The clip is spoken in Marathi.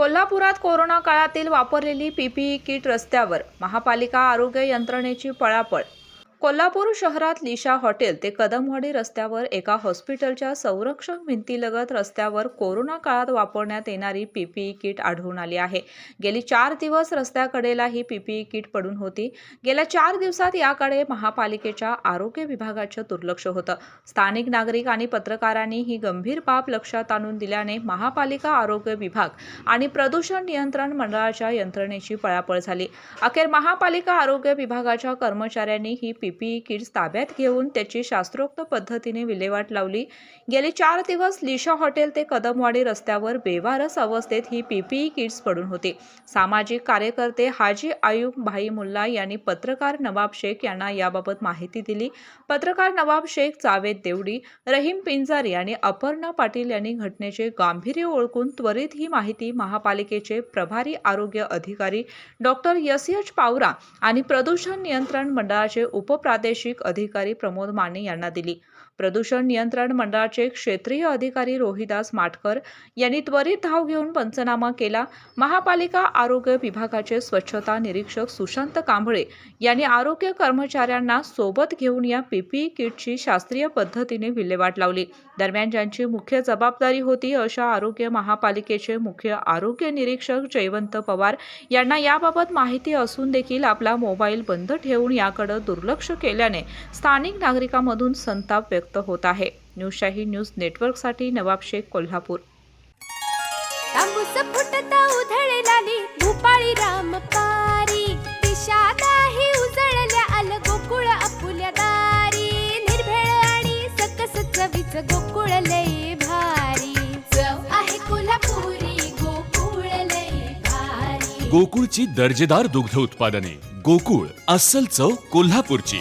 कोल्हापुरात कोरोना काळातील वापरलेली पीपीई किट रस्त्यावर. महापालिका आरोग्य यंत्रणेची पळापळ कोल्हापूर शहरात लिशा हॉटेल ते कदमवाडी रस्त्यावर एका हॉस्पिटलच्या संरक्षक भिंतीलगत रस्त्यावर कोरोना काळात वापरण्यात येणारी पीपीई किट आढळून आली आहे. गेली चार दिवस रस्त्याकडेला ही पीपीई किट पडून होती. गेल्या चार दिवसात याकडे महापालिकेच्या आरोग्य विभागाचं दुर्लक्ष होतं. स्थानिक नागरिक आणि पत्रकारांनी ही गंभीर बाब लक्षात आणून दिल्याने महापालिका आरोग्य विभाग आणि प्रदूषण नियंत्रण मंडळाच्या यंत्रणेची पळापळ झाली. अखेर महापालिका आरोग्य विभागाच्या कर्मचाऱ्यांनी ही पी पीपीई किट्स ताब्यात घेऊन त्याची शास्त्रोक्त पद्धतीने विल्हेवाट लावली. गेले चार दिवस लिशा हॉटेल ते कदमवाडी रस्त्यावर बेवारस अवस्थेत ही पीपीई किट्स पडून होती. सामाजिक कार्यकर्ते हाजी आयुब भाई मुल्ला यांनी पत्रकार नवाब शेख यांना याबाबत माहिती दिली. पत्रकार नवाब शेख जावेद देवडी रहीम पिंजारी आणि अपर्णा पाटील यांनी घटनेचे गांभीर्य ओळखून त्वरित ही माहिती महापालिकेचे प्रभारी आरोग्य अधिकारी डॉक्टर यस एच पावरा आणि प्रदूषण नियंत्रण मंडळाचे उप उपप्रादेशिक अधिकारी प्रमोद माने यांना दिली. प्रदूषण नियंत्रण मंडळाचे क्षेत्रीय अधिकारी रोहिदास माटकर यांनी त्वरित धाव घेऊन पंचनामा केला. महापालिका आरोग्य विभागाचे स्वच्छता निरीक्षक सुशांत कांबळे यांनी आरोग्य कर्मचाऱ्यांना सोबत घेऊन या पीपीई किटची शास्त्रीय पद्धतीने विल्हेवाट लावली. दरम्यान ज्यांची मुख्य जबाबदारी होती अशा आरोग्य महापालिकेचे मुख्य आरोग्य निरीक्षक जयवंत पवार यांना याबाबत माहिती असून देखील आपला मोबाईल बंद ठेवून याकडे दुर्लक्ष केल्याने स्थानिक नागरिकांमधून संताप व्यक्त होत आहे. न्यूजशाही न्यूज नेटवर्कसाठी नवाब शेख कोल्हापूर. गोकुळ लय भारी. आहे कोल्हापुरी गोकुळ लय भारी. गोकुळची दर्जेदार दुग्ध उत्पादने. गोकुळ अस्सल चव कोल्हापूरची.